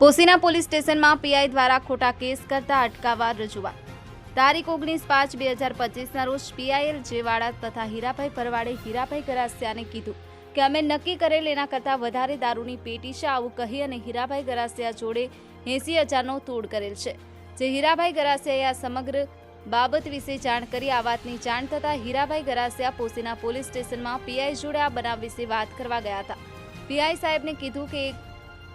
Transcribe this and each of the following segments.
પોસીના police સ્ટેશનમાં PI દ્વારા ખોટા કેસ કરતા અટકાવવા રજૂઆત. તારીખ ઓગણીસ પાંચ બે હજાર પચીસના રોજ પીઆઈએલ જેવાડા તથા હીરાભાઈ પરવાડે હીરાભાઈ ગરાસિયાને કીધું કે અમે નક્કી કરેલ એના કરતાં વધારે દારૂની પેટી છે આવું કહી અને હીરાભાઈ ગરાસિયા જોડે એંસી હજારનો તોડ કરેલ છે. જે હીરાભાઈ ગરાસિયાએ આ સમગ્ર બાબત વિશે જાણ કરી આ વાતની જાણ થતાં હીરાભાઈ ગરાસિયા પોસીના પોલીસ સ્ટેશનમાં પીઆઈ જોડે આ બનાવ વિશે વાત કરવા ગયા હતા. પીઆઈ સાહેબને કીધું કે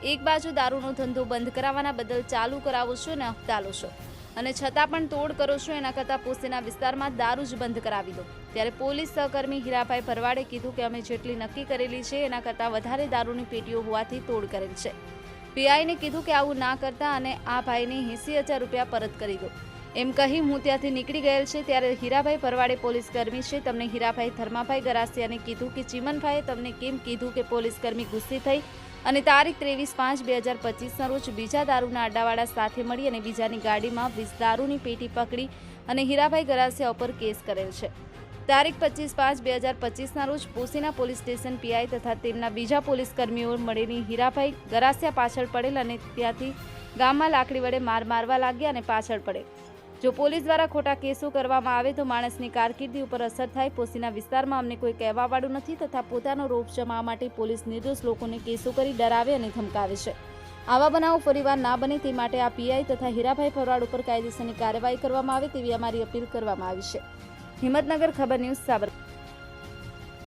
એક બાજુ દારૂનો ધંધો બંધ કરાવવાના બદલ ચાલુ કરાવો છો અને હપ્તાલો છો. અને છતાં પણ તોડ કરો છો એના કરતાં પોસ્તીના વિસ્તારમાં દારૂ જ બંધ કરાવી દો. ત્યારે પોલીસ સહકર્મી હીરાભાઈ ભરવાડે કીધું કે અમે જેટલી નક્કી કરેલી છે એના કરતાં વધારે દારૂની પેટીઓ હોવાથી તોડ કરેલ છે. પીઆઈને કીધું કે આવું ના કરતા અને આ ભાઈને એંસી હજાર રૂપિયા પરત કરી દો. એમ કહી હું ત્યાંથી નીકળી ગયેલ છે ત્યારે હીરાભાઈ પરવાડે પોલીસ કર્મી છે. તમને હીરાભાઈ ધર્માભાઈ ગરાસિયાને કીધું કે, ચીમનભાઈએ તમને કેમ કીધું કે પોલીસ કર્મી ગુસ્સે થઈ? અને તારીખ ત્રેવીસ પાંચ બે હજાર પચીસના રોજ બીજા દારૂના અડ્ડાવાળા સાથે મળી અને બીજાની ગાડીમાં વીસ દારૂની પેટી પકડી અને હીરાભાઈ ગરાસિયા ઉપર કેસ કરેલ છે. તારીખ પચીસ પાંચ બે હજાર પચીસના રોજ પોસીના પોલીસ સ્ટેશન પીઆઈ તથા તેમના બીજા પોલીસ કર્મીઓ મળીને હીરાભાઈ ગરાસિયા પાછળ પડેલ અને ત્યાંથી ગામમાં લાકડી વડે માર મારવા લાગ્યા અને પાછળ પડેલ જો પોલીસ દ્વારા ખોટા કેસો કરવામાં આવે તો માણસની કારકિર્દી ઉપર અસર થાય. પોસીના વિસ્તારમાં અમને કોઈ કહેવાવાળું નથી તથા પોતાનો રોપ જમાવા માટે પોલીસ નિર્દોષ લોકોને કેસો કરી ડરાવે અને ધમકાવે છે. આવા બનાવો ફરીવાર ના બને તે માટે આ પીઆઈ તથા હીરાભાઈ ફરવાડ ઉપર કાયદેસરની કાર્યવાહી કરવામાં આવે તેવી અમારી અપીલ કરવામાં આવી છે. હિંમતનગર ખબર ન્યૂઝ સાબર